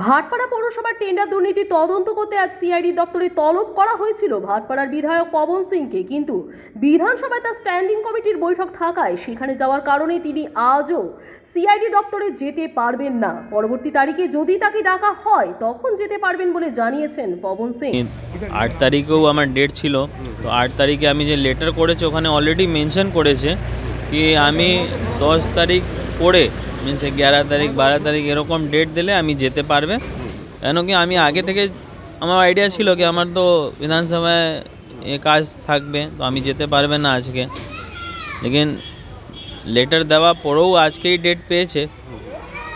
ভাটপাড়া পৌরসভার টেন্ডার দুর্নীতি তদন্ত করতে আজ সিআইডি দপ্তরে তলব করা হয়েছিল। ভাটপাড়ার বিধায়ক পবন সিংকে, কিন্তু বিধানসভায় তার স্ট্যান্ডিং কমিটির বৈঠক থাকায় সেখানে যাওয়ার কারণে তিনি আজও সিআইডি দপ্তরে যেতে পারবেন না। পরবর্তী তারিখে যদি তাকে ডাকা হয়, তখন যেতে পারবেন বলে জানিয়েছেন পবন সিং। আট তারিখেও আমার ডেট ছিল। তো আট তারিখে আমি যে লেটার করেছি, ওখানে অলরেডি মেনশন করেছে কি আমি দশ তারিখ পরে মিনস এগারো তারিখ বারো তারিখ এরকম ডেট দিলে আমি যেতে পারবে। কেন কি আমি আগে থেকে আমার আইডিয়া ছিল কি আমার তো বিধানসভায় এ কাজ থাকবে, তো আমি যেতে পারবে না আজকে। লেকিন লেটার দেওয়া পরেও আজকেই ডেট পেয়েছে।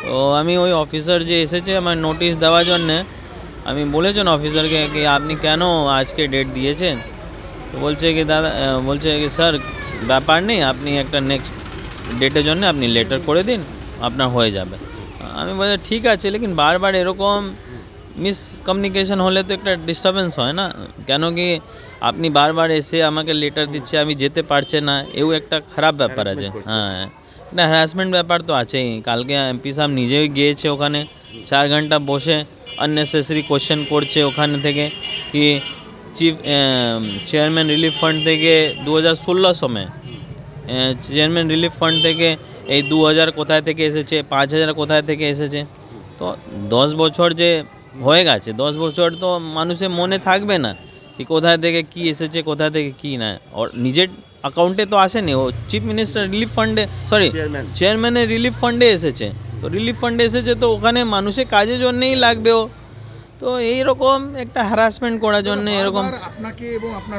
তো আমি ওই অফিসার যে এসেছে আমার নোটিশ দেওয়ার জন্যে, আমি বলেছেন অফিসারকে কি আপনি কেন আজকে ডেট দিয়েছেন? তো বলছে কি, দাদা বলছে কি স্যার ব্যাপার নেই, আপনি একটা নেক্সট ডেটের জন্য আপনি লেটার করে দিন। আপনার হয়ে যাবে। আমি বলছি ঠিক আছে লেকিন বারবার এরকম মিসকমিউনিকেশন হলে তো একটা ডিস্টারবেন্স হয় না। কেন কি আপনি বারবার এসে আমাকে লেটার দিচ্ছে আমি যেতে পারছে না এও একটা খারাপ ব্যাপার আছে। হ্যাঁ না হ্যারাসমেন্ট ব্যাপার তো আছেই। কালকে এমপি সাহেব নিজেই গিয়েছে ওখানে চার ঘণ্টা বসে আননেসেসারি কোশ্চেন করছে ওখানে থেকে কি চিফ চেয়ারম্যান রিলিফ ফান্ড থেকে দু হাজার ষোলো সময় চেয়ারম্যান রিলিফ ফান্ড থেকে এই দু হাজার কোথায় থেকে এসেছে পাঁচ হাজার কোথায় থেকে এসেছে? তো দশ বছর যে হয়ে গেছে দশ বছর তো মানুষের মনে থাকবে না কি কোথায় থেকে কি এসেছে কোথা থেকে কি না। ওর নিজের অ্যাকাউন্টে তো আসেনি ও চিফ মিনিস্টার রিলিফ ফান্ডে সরি চেয়ারম্যান চেয়ারম্যানের রিলিফ ফান্ডে এসেছে। তো রিলিফ ফান্ডে এসেছে তো ওখানে মানুষের কাজের জন্যেই লাগবে ও। তো এইরকম একটা হ্যারাসমেন্ট করার জন্য এরকম আপনাকে এবং আপনার